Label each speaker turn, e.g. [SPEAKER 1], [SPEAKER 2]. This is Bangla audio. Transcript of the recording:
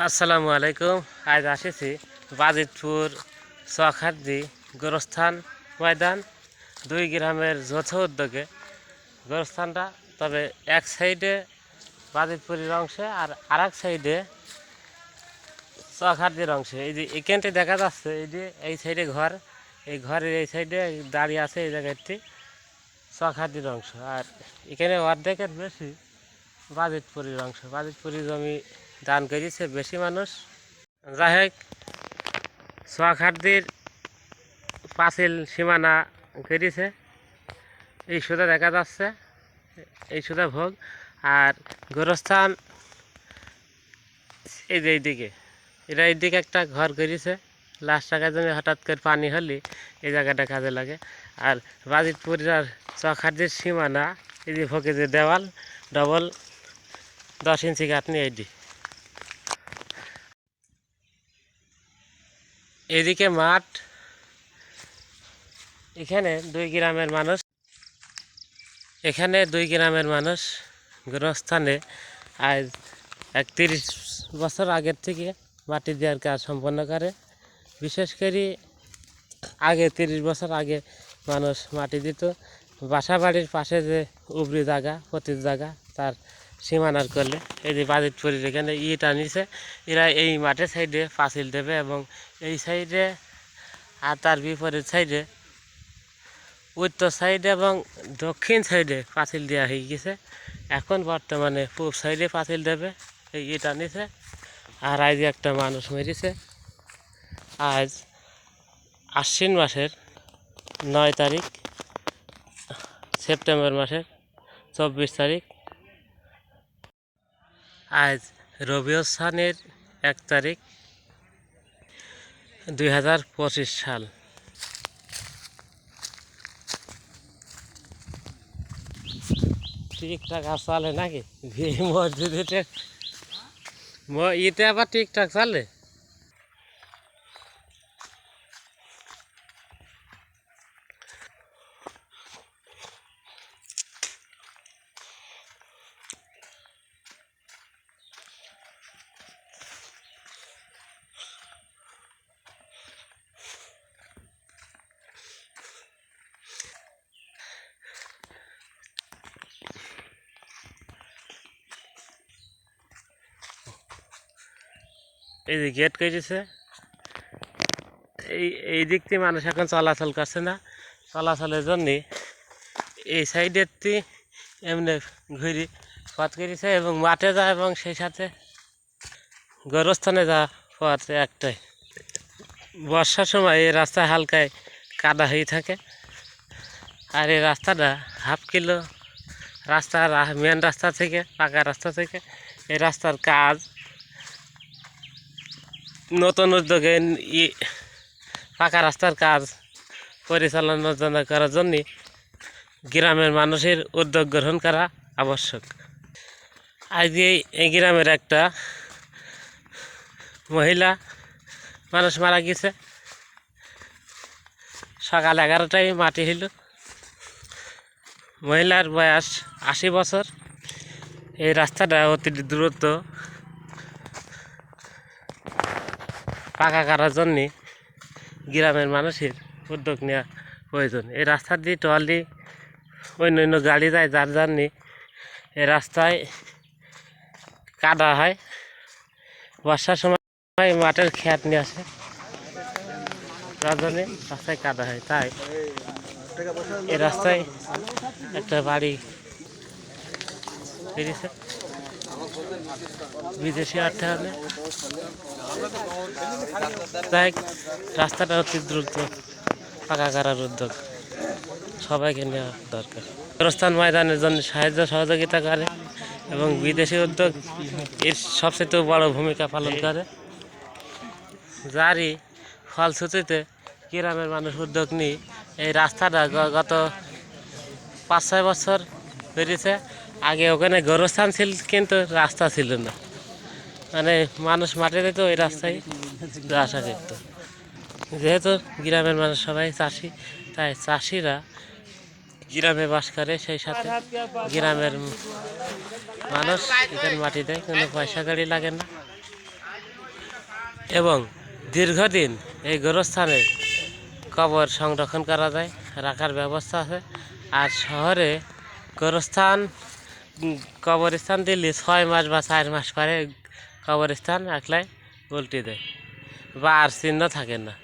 [SPEAKER 1] আসসালামু আলাইকুম। আজ আসেছি বাজিতপুর চখারদি গোরস্থান ময়দান, দুই গ্রামের যৌথ উদ্যোগে। গোরস্থানটা তবে এক সাইডে বাজিতপুরের অংশে আর আর এক সাইডে চখারদির অংশে। এই যে এখানটি দেখা যাচ্ছে, এই যে এই সাইডে ঘর, এই ঘরের এই সাইডে দাঁড়িয়ে আছে এই জায়গাটি চখারদির অংশ। আর এখানে অর্ধেকের বেশি বাজিতপুরের অংশ। বাজিতপুরের জমি দান করেছে বেশি মানুষ। যাই হোক সোয়াখারদির পাঁচিল সীমানা করেছে এই সুদা দেখা যাচ্ছে, এই সুদা ভোগ। আর গোরস্থান এই যে এইদিকে, এরা এইদিকে একটা ঘর করেছে। লাস্ট টাকার জন্য হঠাৎ করে পানি হলে এই জায়গাটা কাজে লাগে। আর বাজিতপুরের আর সীমানা, এই যে ভোগে যে দেওয়াল ডবল দশ ইঞ্চি কাটনি এইটি এদিকে মাঠ, এখানে দুই গ্রামের মানুষ। এখানে দুই গ্রামের মানুষ গৃহস্থানে আজ একত্রিশ বছর আগের থেকে মাটি দেওয়ার কাজ সম্পন্ন করে। বিশেষ করে আগে তিরিশ বছর আগে মানুষ মাটি দিত। বাসা বাড়ির পাশে যে উবরি জায়গা পতির জায়গা, তার সীমানার করলে। এই যে বাজিতপুরের এখানে ইটা আনিছে এরা এই মাঠের সাইডে পাঁচিল দেবে এবং এই সাইডে আর তার বিপরীত সাইডে, উত্তর সাইডে এবং দক্ষিণ সাইডে পাঁচিল দেওয়া হয়ে গেছে। এখন বর্তমানে পূব সাইডে পাঁচিল দেবে, এই ইটা আনিছে আর আজ একটা মানুষ মেরেছে। আজ আশ্বিন মাসের নয় তারিখ, সেপ্টেম্বর মাসের চব্বিশ তারিখ। আজ রবিউল সানের এক তারিখ, দুই হাজার পঁচিশ সাল। ঠিকঠাক চলে নাকি? মসজিদে ইতে আবার ঠিকঠাক চলে? এই যে গেট করেছে এই এই দিক থেকে মানুষ এখন চলাচল করছে না। চলাচলের জন্যে এই সাইডের তি এমনি ঘুরি পথ করেছে এবং মাঠে যায় এবং সেই সাথে গরস্থানে যা পথ একটাই। বর্ষার সময় এই রাস্তা হালকায় কাদা হয়ে থাকে। আর এই রাস্তাটা হাফ কিলো রাস্তা মেন রাস্তা থেকে, পাকা রাস্তা থেকে এই রাস্তার কাজ নতুন উদ্যোগে পাকা রাস্তার কাজ পরিচালনা করার জন্য গ্রামের মানুষের উদ্যোগ গ্রহণ করা আবশ্যক। আজকে এই গ্রামের একটা মহিলা মানুষ মারা গেছে। সকাল এগারোটায় মাটি হইল। মহিলার বয়স আশি বছর। এই রাস্তাটা অতি দূরত্ব পাকা করার জন্যে গ্রামের মানুষের উদ্যোগ নেওয়া প্রয়োজন। এই রাস্তা দিয়ে টলি অন্য অন্য গাড়ি যায়, যার জন্যে এই রাস্তায় কাদা হয়। বর্ষার সময় মাঠের খেত নিয়ে আসে তার জন্যে রাস্তায় কাদা হয়। তাই এই রাস্তায় একটা বাড়ি বেরিয়েছে। বিদেশি অর্থ হলে তাই রাস্তাটা অতি দ্রুত পাকা করার উদ্যোগ। সবাইকে নেওয়া দরকার। প্রস্থান ময়দানের জন্য সাহায্য সহযোগিতা করে এবং বিদেশি উদ্যোগ এর সবচেয়ে বড় ভূমিকা পালন করে। যারই ফলশ্রুতিতে গ্রামের মানুষ উদ্যোগ নিয়ে এই রাস্তাটা গত পাঁচ ছয় বছর বেরিয়েছে। আগে ওখানে গোরস্থান ছিল, কিন্তু রাস্তা ছিল না। মানে মানুষ মাঠে যেত, ওই রাস্তায় আসা করত যেহেতু গ্রামের মানুষ সবাই চাষি, তাই চাষিরা গ্রামে বাস করে, সেই সাথে গ্রামের মানুষ এখানে মাটি দেয়, কোনো পয়সা গাড়ি লাগে না। এবং দীর্ঘদিন এই গোরস্থানে কবর সংরক্ষণ করা যায়, রাখার ব্যবস্থা আছে। আর শহরে গোরস্থান, কবরস্থান দিলে ছয় মাস বা চার মাস পরে কবরস্থান একলাই উল্টে দেয়। বা আর চিহ্ন থাকে না।